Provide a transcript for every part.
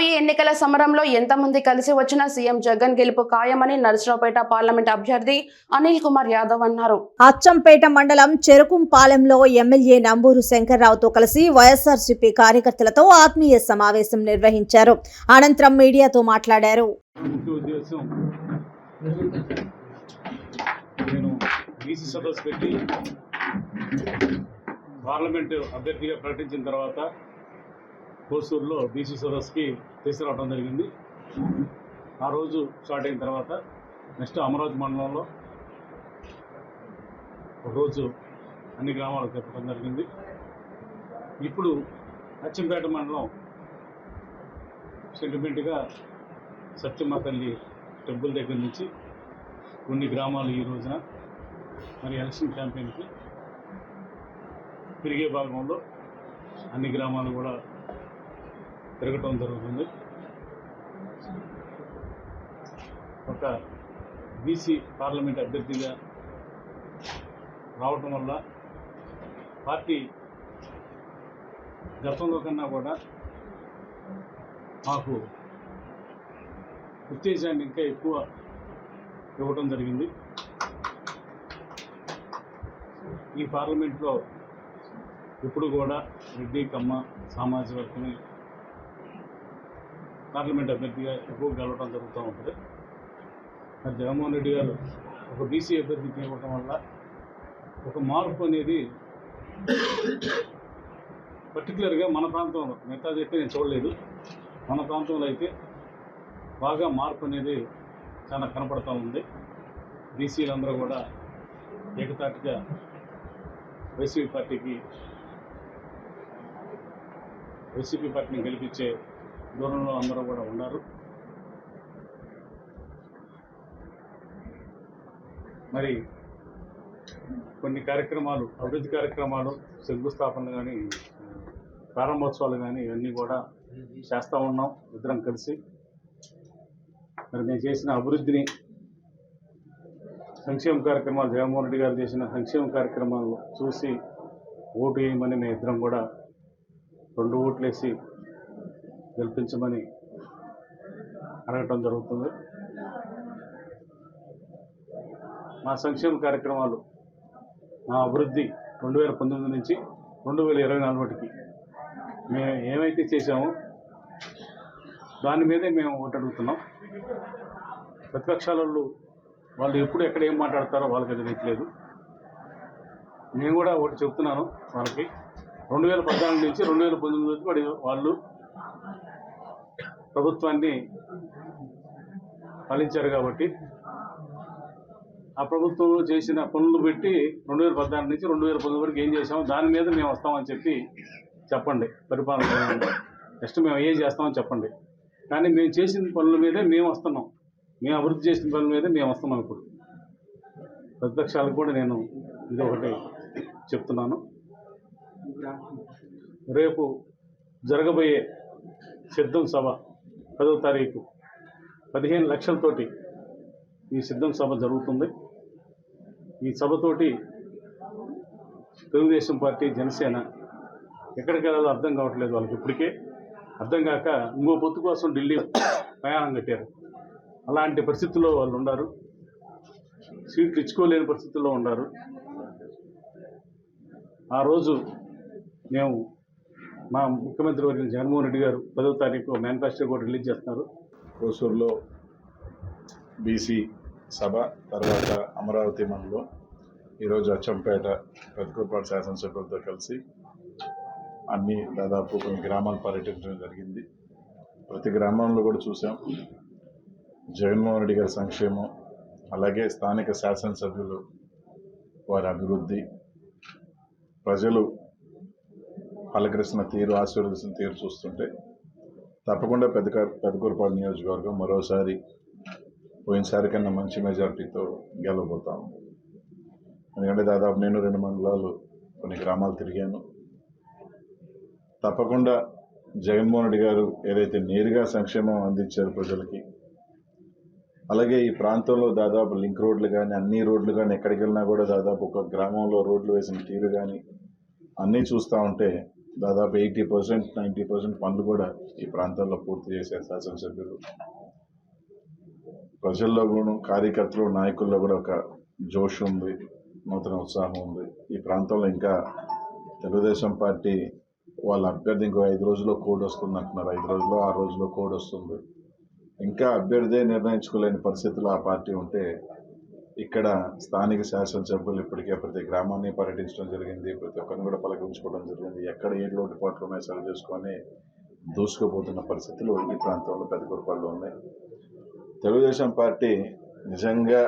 రాబోయే ఎన్నికల సమరంలో ఎంతమంది కలిసి వచ్చినా సీఎం జగన్ గెలుపు ఖాయమని నరసరావుపేట పార్లమెంట్ అభ్యర్థి అనిల్ కుమార్ యాదవ్ అన్నారు. అచ్చంపేట మండలం చెరుకుంపాలెంలో ఎమ్మెల్యే నంబూరు శంకర్రావుతో కలిసి వైఎస్ఆర్సీపీ కార్యకర్తలతో ఆత్మీయ సమావేశం నిర్వహించారు. అనంతరం మీడియాతో మాట్లాడారు. ముఖ్య ఉద్దేశం నేను బీసీ సదస్సు పెట్టి పార్లమెంటు అభ్యర్థిగా ప్రకటించిన తర్వాత కోసూరులో బీసీ సదస్సుకి తీసుకురావడం జరిగింది. ఆ రోజు స్టార్ట్ అయిన తర్వాత నెక్స్ట్ అమరావతి మండలంలో ఒకరోజు అన్ని గ్రామాలకు తిప్పడం జరిగింది. ఇప్పుడు అచ్చంపేట మండలం సెంటిమెంట్గా సత్యమ్మ తల్లి టెంపుల్ దగ్గర నుంచి కొన్ని గ్రామాలు ఈ రోజున మరి ఎలక్షన్ క్యాంపెయిన్కి తిరిగే భాగంలో అన్ని గ్రామాలు కూడా తిరగటం జరుగుతుంది. ఒక బీసీ పార్లమెంట్ అభ్యర్థిగా రావటం వల్ల పార్టీ గతంలో కన్నా కూడా మాకు ఉత్తేజాన్ని ఇంకా ఎక్కువ ఇవ్వటం జరిగింది. ఈ పార్లమెంట్లో ఇప్పుడు కూడా రెడ్డి కమ్మ సామాజిక వర్గమే పార్లమెంట్ అభ్యర్థిగా ఎక్కువ గెలవడం జరుగుతూ ఉంటుంది. మరి జగన్మోహన్ రెడ్డి గారు ఒక బీసీ అభ్యర్థికి ఇవ్వటం వల్ల ఒక మార్పు అనేది పర్టికులర్గా మన ప్రాంతంలో మిగతా అయితే నేను చూడలేదు. మన ప్రాంతంలో అయితే బాగా మార్పు అనేది చాలా కనపడతా ఉంది. బీసీలందరూ కూడా ఏకతాటిగా వైసీపీ పార్టీకి వైసీపీ పార్టీని గెలిపించే దూరంలో అందరూ కూడా ఉన్నారు. మరి కొన్ని కార్యక్రమాలు అభివృద్ధి కార్యక్రమాలు శంకుస్థాపనలు కానీ ప్రారంభోత్సవాలు కానీ ఇవన్నీ కూడా చేస్తూ ఉన్నాం ఇద్దరం కలిసి. మరి మేము చేసిన అభివృద్ధిని సంక్షేమ కార్యక్రమాలు జగన్మోహన్ రెడ్డి గారు చేసిన సంక్షేమ కార్యక్రమాలు చూసి ఓటు వేయమని మేము ఇద్దరం కూడా రెండు ఓట్లు వేసి గెలిపించమని అడగటం జరుగుతుంది. మా సంక్షేమ కార్యక్రమాలు మా అభివృద్ధి రెండు వేల పంతొమ్మిది నుంచి రెండు వేల ఇరవై నాలుగుటికి మేము ఏమైతే చేసామో దాని మీదే మేము ఓటు అడుగుతున్నాం. ప్రతిపక్షాల వాళ్ళు వాళ్ళు ఎప్పుడు ఎక్కడ ఏం మాట్లాడతారో వాళ్ళకి అది తెలియట్లేదు. నేను కూడా ఒకటి చెప్తున్నాను వాళ్ళకి. రెండు వేల పద్నాలుగు నుంచి రెండు వేల పంతొమ్మిది వరకు వాళ్ళు ప్రభుత్వాన్ని పాలించారు కాబట్టి ఆ ప్రభుత్వంలో చేసిన పనులు పెట్టి రెండు వేల పద్నాలుగు నుంచి రెండు వేల పంతొమ్మిది వరకు ఏం చేసామో దాని మీద మేము వస్తామని చెప్పి చెప్పండి పరిపాలన నెక్స్ట్ మేము ఏం చేస్తామని చెప్పండి. కానీ మేము చేసిన పనుల మీదే మేము వస్తున్నాం. మేము అభివృద్ధి చేసిన పనుల మీదే మేము వస్తున్నాం ఇప్పుడు. ప్రతిపక్షాలకు కూడా నేను ఇది ఒకటి చెప్తున్నాను. రేపు జరగబోయే సిద్ధం సభ పదవ తారీఖు పదిహేను లక్షలతోటి ఈ సిద్ధం సభ జరుగుతుంది. ఈ సభతోటి తెలుగుదేశం పార్టీ జనసేన ఎక్కడికి వెళ్ళాలో అర్థం కావట్లేదు వాళ్ళకి ఇప్పటికే. అర్థం కాక ఇంకో పొత్తు కోసం ఢిల్లీ ప్రయాణం కట్టారు. అలాంటి పరిస్థితుల్లో వాళ్ళు ఉన్నారు. సీట్లు ఇచ్చుకోలేని పరిస్థితుల్లో ఉన్నారు. ఆ రోజు మేము మా ముఖ్యమంత్రి వర్గం జగన్మోహన్ రెడ్డి గారు పదవ తారీఖు మేనిఫెస్టో కూడా రిలీజ్ చేస్తున్నారు. కోసూరులో బీసీ సభ తర్వాత అమరావతి మండలం ఈరోజు అచ్చంపేట పెదకూరుపాటు శాసనసభ్యులతో కలిసి అన్ని దాదాపు కొన్ని గ్రామాలు పర్యటించడం జరిగింది. ప్రతి గ్రామంలో కూడా చూసాం జగన్మోహన్ రెడ్డి గారి సంక్షేమం అలాగే స్థానిక శాసనసభ్యులు వారి అభివృద్ధి ప్రజలు పలకరిస్తున్న తీరు ఆశీర్వదిస్తున్న తీరు చూస్తుంటే తప్పకుండా పెద్ద పెదకూరుపాడు నియోజకవర్గం మరోసారి పోయినసారి కన్నా మంచి మెజారిటీతో గెలవబోతాము ఎందుకంటే దాదాపు నేను రెండు మండలాలు కొన్ని గ్రామాలు తిరిగాను. తప్పకుండా జగన్మోహన్ రెడ్డి గారు ఏదైతే నేరుగా సంక్షేమం అందించారు ప్రజలకి అలాగే ఈ ప్రాంతంలో దాదాపు లింక్ రోడ్లు కానీ అన్ని రోడ్లు కానీ ఎక్కడికి వెళ్ళినా కూడా దాదాపు ఒక గ్రామంలో రోడ్లు వేసిన తీరు కానీ అన్నీ చూస్తూ ఉంటే దాదాపు ఎయిటీ పర్సెంట్ నైంటీ పర్సెంట్ పనులు కూడా ఈ ప్రాంతాల్లో పూర్తి చేశారు శాసనసభ్యులు. ప్రజల్లో కూడా కార్యకర్తలు నాయకుల్లో కూడా ఒక జోష్ ఉంది నూతన ఉత్సాహం ఉంది. ఈ ప్రాంతంలో ఇంకా తెలుగుదేశం పార్టీ వాళ్ళ అభ్యర్థి ఇంకో ఐదు రోజుల్లో కోడ్ వస్తుంది అంటున్నారు. ఐదు రోజుల్లో ఆరు రోజుల్లో కోడ్ వస్తుంది. ఇంకా అభ్యర్థే నిర్ణయించుకోలేని పరిస్థితుల్లో ఆ పార్టీ ఉంటే ఇక్కడ స్థానిక శాసనసభ్యులు ఇప్పటికే ప్రతి గ్రామాన్ని పర్యటించడం జరిగింది. ప్రతి ఒక్కరిని కూడా పలకరించుకోవడం జరిగింది. ఎక్కడ ఏ లోటుపాట్లు ఉన్నాయి సరి చేసుకొని దూసుకుపోతున్న పరిస్థితులు ఈ ప్రాంతంలో పెద్ద కురపాళ్ళు ఉన్నాయి. తెలుగుదేశం పార్టీ నిజంగా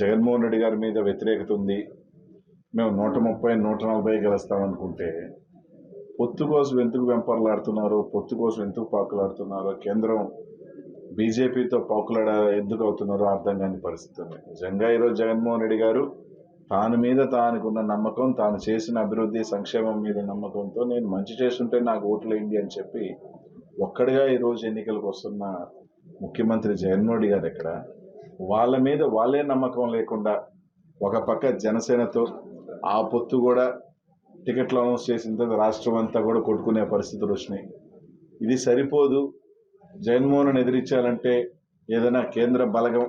జగన్మోహన్ రెడ్డి గారి మీద వ్యతిరేకత ఉంది. మేము నూట ముప్పై నూట నలభై గెలుస్తామనుకుంటే పొత్తు కోసం ఎందుకు వెంపర్లాడుతున్నారు? పొత్తు కోసం ఎందుకు పాకులాడుతున్నారో? కేంద్రం బీజేపీతో పాకులాడ ఎందుకు అవుతున్నారో అర్థం కాని పరిస్థితి ఉంది. నిజంగా ఈరోజు జగన్మోహన్ రెడ్డి గారు తాను మీద తానుకున్న నమ్మకం తాను చేసిన అభివృద్ధి సంక్షేమం మీద నమ్మకంతో నేను మంచి చేస్తుంటే నాకు ఓట్లేయండి అని చెప్పి ఒక్కడిగా ఈరోజు ఎన్నికలకు వస్తున్న ముఖ్యమంత్రి జగన్మోహన్ రెడ్డి గారు ఎక్కడ? వాళ్ళ మీద వాళ్ళే నమ్మకం లేకుండా ఒక పక్క జనసేనతో ఆ పొత్తు కూడా టికెట్లు అనౌన్స్ చేసిన తర్వాత రాష్ట్రం అంతా కూడా కొట్టుకునే పరిస్థితులు వచ్చినాయి. ఇది సరిపోదు. జగన్మోహన్ ఎదిరించాలంటే ఏదైనా కేంద్ర బలగం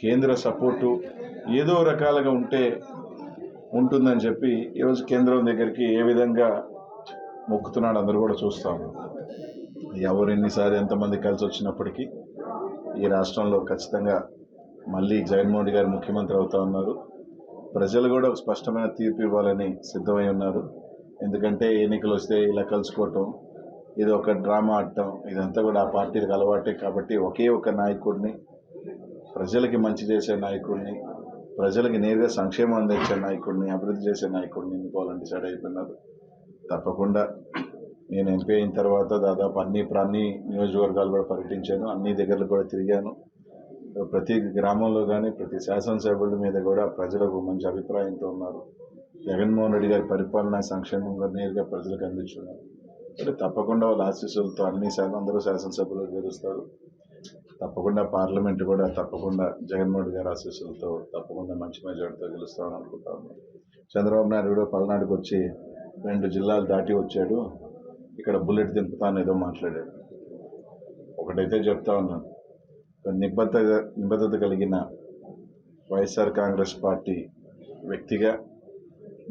కేంద్ర సపోర్టు ఏదో రకాలుగా ఉంటే ఉంటుందని చెప్పి ఈరోజు కేంద్రం దగ్గరికి ఏ విధంగా మొక్కుతున్నాడు అందరూ కూడా చూస్తాము. ఎవరు ఎన్నిసార్లు ఎంతమంది కలిసి వచ్చినప్పటికీ ఈ రాష్ట్రంలో ఖచ్చితంగా మళ్ళీ జగన్మోహన్ రెడ్డి గారు ముఖ్యమంత్రి అవుతా ఉన్నారు. ప్రజలు కూడా ఒక స్పష్టమైన తీర్పు ఇవ్వాలని సిద్ధమై ఉన్నారు. ఎందుకంటే ఎన్నికలు వస్తే ఇలా కలుసుకోవటం ఇది ఒక డ్రామా ఆడటం. ఇదంతా కూడా ఆ పార్టీలకు అలవాటే కాబట్టి ఒకే ఒక నాయకుడిని ప్రజలకి మంచి చేసే నాయకుడిని ప్రజలకి నేరుగా సంక్షేమం అందించే నాయకుడిని అభివృద్ధి చేసే నాయకుడిని ఎన్నుకోవాలని డిసైడ్ అయిపోయినారు. తప్పకుండా నేను ఎంపీ అయిన తర్వాత దాదాపు అన్ని అన్ని నియోజకవర్గాలు కూడా పర్యటించాను. అన్ని దగ్గరలు కూడా తిరిగాను. ప్రతి గ్రామంలో కానీ ప్రతి శాసనసభ్యుల మీద కూడా ప్రజలకు మంచి అభిప్రాయంతో ఉన్నారు. జగన్మోహన్ రెడ్డి గారి పరిపాలన సంక్షేమంగా నేరుగా ప్రజలకు అందించున్నారు. తప్పకుండా వాళ్ళ ఆశీస్సులతో అన్ని శాఖ అందరూ శాసనసభ్యులు గెలుస్తారు తప్పకుండా పార్లమెంట్ కూడా తప్పకుండా జగన్మోహన్ గారి ఆశీస్సులతో తప్పకుండా మంచి మెజార్టీతో గెలుస్తామని అనుకుంటాము చంద్రబాబు నాయుడు కూడా పల్నాడుకు వచ్చి రెండు జిల్లాలు దాటి వచ్చాడు. ఇక్కడ బుల్లెట్ దింపుతాను ఏదో మాట్లాడాడు. ఒకటైతే చెప్తా ఉన్నాను నిబద్ధత నిబద్ధత కలిగిన వైఎస్ఆర్ కాంగ్రెస్ పార్టీ వ్యక్తిగా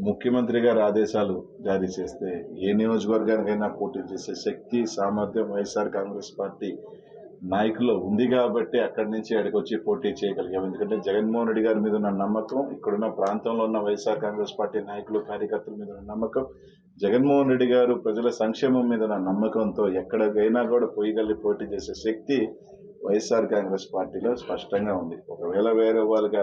ముఖ్యమంత్రి గారి ఆదేశాలు జారీ చేస్తే ఏ నియోజకవర్గానికైనా పోటీ చేసే శక్తి సామర్థ్యం వైఎస్ఆర్ కాంగ్రెస్ పార్టీ నాయకుల్లో ఉంది కాబట్టి అక్కడి నుంచి అక్కడికి వచ్చి పోటీ చేయగలిగాం. ఎందుకంటే జగన్మోహన్ రెడ్డి గారి మీద ఉన్న నమ్మకం ఇక్కడున్న ప్రాంతంలో ఉన్న వైఎస్ఆర్ కాంగ్రెస్ పార్టీ నాయకులు కార్యకర్తల మీద ఉన్న నమ్మకం జగన్మోహన్ రెడ్డి గారు ప్రజల సంక్షేమం మీద ఉన్న నమ్మకంతో ఎక్కడికైనా కూడా పోయగలి పోటీ చేసే శక్తి వైఎస్ఆర్ కాంగ్రెస్ పార్టీలో స్పష్టంగా ఉంది. ఒకవేళ వేరే వాళ్ళకి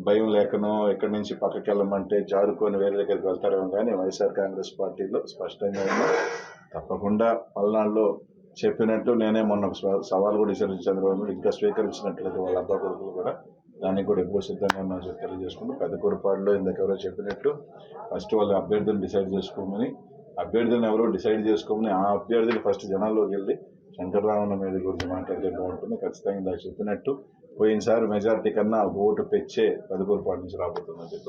భయం లేకనో ఎక్కడి నుంచి పక్కకి వెళ్ళమంటే జారుకొని వేరే దగ్గరికి వెళ్తారేమో కానీ వైఎస్ఆర్ కాంగ్రెస్ పార్టీలో స్పష్టంగా ఉంది. తప్పకుండా పల్నాడులో చెప్పినట్టు నేనే మొన్న సవా- సవాల్ కూడా ఇచ్చారు చంద్రబాబు నాయుడు. ఇంకా స్వీకరించినట్లయితే వాళ్ళ అబ్బా కొడుకులు కూడా దానికి కూడా ఎక్కువ సిద్ధంగా ఉన్నా చెప్పి తెలియజేసుకుంటూ పెద్ద కురపాడులో ఇందాక ఎవరో చెప్పినట్టు ఫస్ట్ వాళ్ళ అభ్యర్థులను డిసైడ్ చేసుకోమని అభ్యర్థులను ఎవరో డిసైడ్ చేసుకోమని ఆ అభ్యర్థులు ఫస్ట్ జనాల్లోకి వెళ్ళి శంకరరామన్న మీద గురించి మాట్లాడితే బాగుంటుంది. ఖచ్చితంగా ఇందాక చెప్పినట్టు పోయినసారి మెజార్టీ కన్నా ఓటు పెంచే పదిపూరు కురపాడు నుంచి రాబోతుందని చెప్పి